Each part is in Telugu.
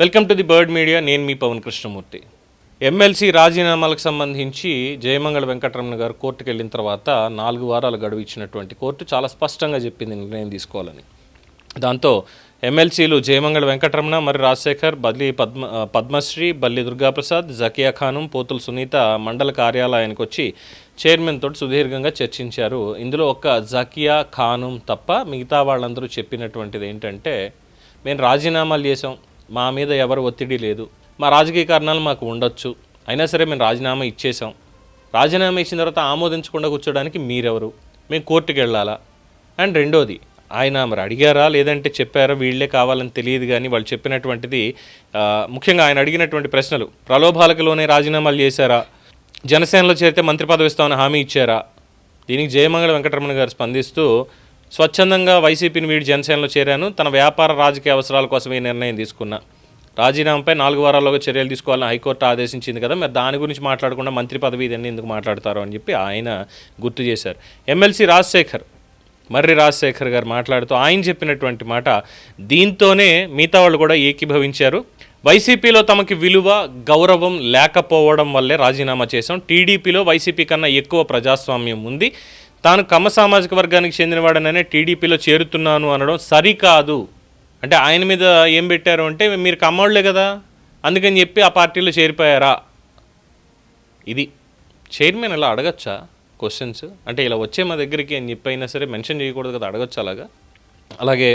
Welcome to the bird media. నేను మీ పవన్ కృష్ణమూర్తి. ఎమ్మెల్సీ రాజీనామాలకు సంబంధించి జయమంగళ వెంకటరమణ గారు కోర్టుకు వెళ్ళిన తర్వాత నాలుగు వారాలు గడువు ఇచ్చినటువంటి కోర్టు చాలా స్పష్టంగా చెప్పింది నిర్ణయం తీసుకోవాలని. దాంతో ఎమ్మెల్సీలు జయమంగళ వెంకటరమణ మరి రాజశేఖర్ బదిలీ పద్మ పద్మశ్రీ బల్లి దుర్గాప్రసాద్ జకియా ఖానం పోతుల సునీత మండల కార్యాలయానికి వచ్చి చైర్మన్ తోటి సుదీర్ఘంగా చర్చించారు. ఇందులో ఒక్క జకియా ఖానం తప్ప మిగతా వాళ్ళందరూ చెప్పినటువంటిది ఏంటంటే మేము రాజీనామాలు చేసాం మా మీద ఎవరు ఒత్తిడి లేదు. మా రాజకీయ కారణాలు మాకు ఉండొచ్చు. అయినా సరే మేము రాజీనామా ఇచ్చేసాం రాజీనామా ఇచ్చిన తర్వాత ఆమోదించకుండా కూర్చోడానికి మీరెవరు? మేము కోర్టుకి వెళ్ళాలా? అండ్ రెండోది ఆయన మరి అడిగారా? లేదంటే చెప్పారా? వీళ్ళే కావాలని తెలియదు కానీ వాళ్ళు చెప్పినటువంటిది ముఖ్యంగా ఆయన అడిగినటువంటి ప్రశ్నలు. ప్రలోభాలకులోనే రాజీనామాలు చేశారా? జనసేనలో చేరితే మంత్రి పదవి ఇస్తామని హామీ ఇచ్చారా? దీనికి జయమంగళ వెంకటరమణ గారు స్పందిస్తూ స్వచ్ఛందంగా వైసీపీని వీడి జనసేనలో చేరాను. తన వ్యాపార రాజకీయ అవసరాల కోసం ఈ నిర్ణయం తీసుకున్నా. రాజీనామాపై నాలుగు వారాల్లోగా చర్యలు తీసుకోవాలని హైకోర్టు ఆదేశించింది కదా మరి దాని గురించి మాట్లాడకుండా మంత్రి పదవి ఇదన్నీ ఎందుకు మాట్లాడతారు అని చెప్పి ఆయన గుర్తు చేశారు. ఎమ్మెల్సీ రాజశేఖర్ మర్రి రాజశేఖర్ గారు మాట్లాడుతూ ఆయన చెప్పినటువంటి మాట దీంతోనే మిగతా వాళ్ళు కూడా ఏకీభవించారు. వైసీపీలో తమకి విలువ గౌరవం లేకపోవడం వల్లే రాజీనామా చేశాం. టీడీపీలో వైసీపీ కన్నా ఎక్కువ ప్రజాస్వామ్యం ఉంది. తాను కమ్మ సామాజిక వర్గానికి చెందినవాడననే టీడీపీలో చేరుతున్నాను అనడం సరికాదు. అంటే ఆయన మీద ఏం పెట్టారు అంటే మీరు కమ్మోళ్ళే కదా అందుకని చెప్పి ఆ పార్టీలో చేరిపోయారా? ఇది చైర్మన్ ఇలా అడగచ్చా క్వశ్చన్స్? అంటే ఇలా వచ్చే మా దగ్గరికి అని చెప్పి అయినా సరే మెన్షన్ చేయకూడదు కదా అడగచ్చు అలాగా? అలాగే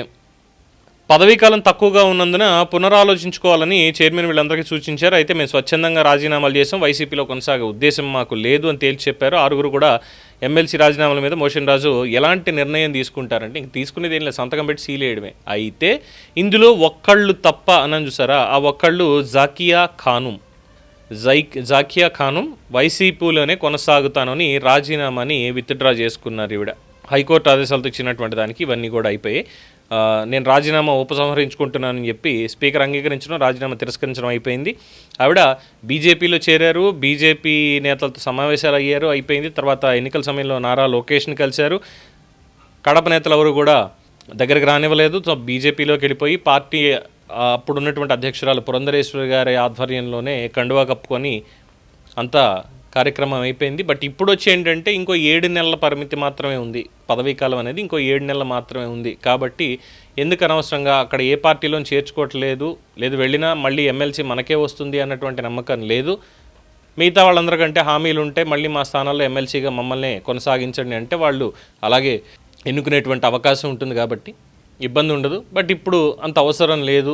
పదవీకాలం తక్కువగా ఉన్నందున పునరాలోచించుకోవాలని చైర్మన్ వీళ్ళందరికీ సూచించారు. అయితే మేము స్వచ్ఛందంగా రాజీనామాలు చేసాం వైసీపీలో కొనసాగే ఉద్దేశం మాకు లేదు అని తేల్చి చెప్పారు. ఆరుగురు కూడా ఎమ్మెల్సీ రాజీనామాల మీద మోషన్ రాజు ఎలాంటి నిర్ణయం తీసుకుంటారంటే ఇంక తీసుకునేది ఏం లేదు. సంతకం పెట్టి సీల్ వేయడమే. అయితే ఇందులో ఒక్కళ్ళు తప్ప అని చూసారా? ఆ ఒక్కళ్ళు జాకియా ఖానుం. జైక్ జాకియా ఖానుం వైసీపీలోనే కొనసాగుతానని రాజీనామాని విత్డ్రా చేసుకున్నారు ఈవిడ. హైకోర్టు ఆదేశాలతో ఇచ్చినటువంటి దానికి ఇవన్నీ కూడా అయిపోయాయి. నేను రాజీనామా ఉపసంహరించుకుంటున్నానని చెప్పి స్పీకర్ అంగీకరించడం రాజీనామా తిరస్కరించడం అయిపోయింది. ఆవిడ బీజేపీలో చేరారు బీజేపీ నేతలతో సమావేశాలు అయ్యారు అయిపోయింది. తర్వాత ఎన్నికల సమయంలో నారా లోకేష్ని కలిశారు. కడప నేతలు ఎవరు కూడా దగ్గరికి రానివ్వలేదు. సో బీజేపీలోకి వెళ్ళిపోయి పార్టీ అప్పుడు ఉన్నటువంటి అధ్యక్షురాలు పురంధరేశ్వరి గారి ఆధ్వర్యంలోనే కండువా కప్పుకొని అంతా కార్యక్రమం అయిపోయింది. బట్ ఇప్పుడు వచ్చి ఏంటంటే ఇంకో ఏడు నెలల పరిమితి మాత్రమే ఉంది. పదవీ కాలం అనేది ఇంకో ఏడు నెలలు మాత్రమే ఉంది. కాబట్టి ఎందుకు అనవసరంగా అక్కడ ఏ పార్టీలో చేర్చుకోవట్లేదు లేదు వెళ్ళినా మళ్ళీ ఎమ్మెల్సీ మనకే వస్తుంది అన్నటువంటి నమ్మకం లేదు. మిగతా వాళ్ళందరికంటే హామీలు ఉంటే మళ్ళీ మా స్థానాల్లో ఎమ్మెల్సీగా మమ్మల్ని కొనసాగించండి అంటే వాళ్ళు అలాగే ఎన్నుకునేటువంటి అవకాశం ఉంటుంది కాబట్టి ఇబ్బంది ఉండదు బట్ ఇప్పుడు అంత అవసరం లేదు.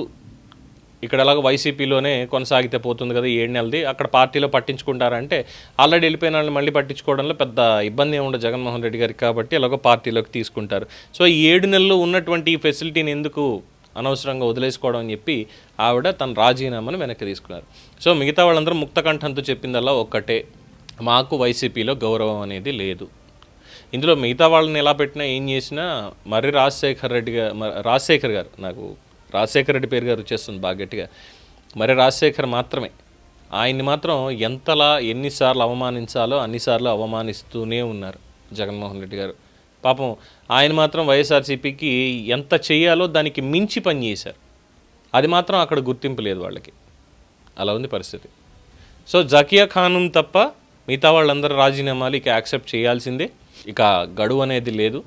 ఇక్కడ ఎలాగో వైసీపీలోనే కొనసాగితే పోతుంది కదా ఏడు నెలది. అక్కడ పార్టీలో పట్టించుకుంటారంటే ఆల్రెడీ వెళ్ళిపోయిన వాళ్ళని మళ్ళీ పట్టించుకోవడంలో పెద్ద ఇబ్బంది ఏమి ఉండదు జగన్మోహన్ రెడ్డి గారికి కాబట్టి ఎలాగో పార్టీలోకి తీసుకుంటారు. సో ఈ ఏడు నెలలు ఉన్నటువంటి ఈ ఫెసిలిటీని ఎందుకు అనవసరంగా వదిలేసుకోవడం అని చెప్పి ఆవిడ తన రాజీనామాను వెనక్కి తీసుకున్నారు. సో మిగతా వాళ్ళందరూ ముక్తకంఠంతో చెప్పిందల్లా ఒక్కటే మాకు వైసీపీలో గౌరవం అనేది లేదు. ఇందులో మిగతా వాళ్ళని ఎలా పెట్టినా ఏం చేసినా మర్రి రాజశేఖర్ రెడ్డి గారు రాజశేఖర్ గారు నాకు రాజశేఖర్ రెడ్డి పేరు గారు వచ్చేస్తుంది బాగా గట్టిగా. మరి రాజశేఖర్ మాత్రమే. ఆయన్ని మాత్రం ఎంతలా ఎన్నిసార్లు అవమానించాలో అన్నిసార్లు అవమానిస్తూనే ఉన్నారు జగన్మోహన్ రెడ్డి గారు. పాపం ఆయన మాత్రం వైఎస్ఆర్సీపీకి ఎంత చేయాలో దానికి మించి పనిచేశారు అది మాత్రం అక్కడ గుర్తింపు లేదు వాళ్ళకి. అలా ఉంది పరిస్థితి. సో జకియా ఖానం తప్ప మిగతా వాళ్ళందరూ రాజీనామాలు ఇక యాక్సెప్ట్ చేయాల్సిందే. ఇక గడువు అనేది లేదు.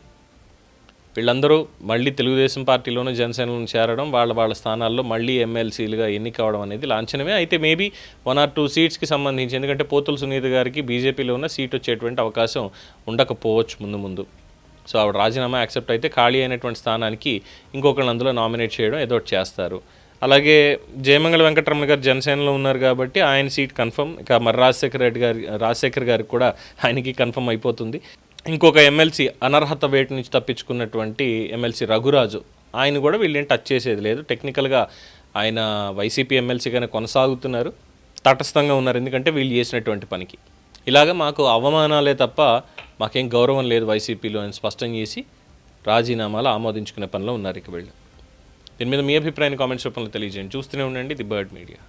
వీళ్ళందరూ మళ్ళీ తెలుగుదేశం పార్టీలోనూ జనసేనలో చేరడం వాళ్ళ వాళ్ళ స్థానాల్లో మళ్ళీ ఎమ్మెల్సీలుగా ఎన్నికవడం అనేది లాంఛనమే. అయితే మేబీ వన్ ఆర్ టూ సీట్స్కి సంబంధించి ఎందుకంటే పోతుల సునీత గారికి బీజేపీలో ఉన్న సీట్ వచ్చేటువంటి అవకాశం ఉండకపోవచ్చు ముందు ముందు. సో ఆవిడ రాజీనామా యాక్సెప్ట్ అయితే ఖాళీ అయినటువంటి స్థానానికి ఇంకొకరిని అందులో నామినేట్ చేయడం ఏదో చేస్తారు. అలాగే జయమంగళ వెంకటరమణ గారు జనసేనలో ఉన్నారు కాబట్టి ఆయన సీట్ కన్ఫర్మ్ ఇక మరి రాజశేఖర రెడ్డి గారి రాజశేఖర్ గారికి కూడా ఆయనకి కన్ఫర్మ్ అయిపోతుంది. ఇంకొక ఎమ్మెల్సీ అనర్హత వేటు నుంచి తప్పించుకున్నటువంటి ఎమ్మెల్సీ రఘురాజు ఆయన కూడా వీళ్ళేం టచ్ చేసేది లేదు. టెక్నికల్గా ఆయన వైసీపీ ఎమ్మెల్సీగానే కొనసాగుతున్నారు. తటస్థంగా ఉన్నారు. ఎందుకంటే వీళ్ళు చేసినటువంటి పనికి. ఇలాగ మాకు అవమానాలే తప్ప మాకేం గౌరవం లేదు వైసీపీలో అని స్పష్టం చేసి రాజీనామాలు ఆమోదించుకునే పనిలో ఉన్నారు ఇక వీళ్ళు. దీని మీద మీ అభిప్రాయాన్ని కామెంట్స్ రూపంలో తెలియజేయండి. చూస్తూనే ఉండండి ది బర్డ్ మీడియా.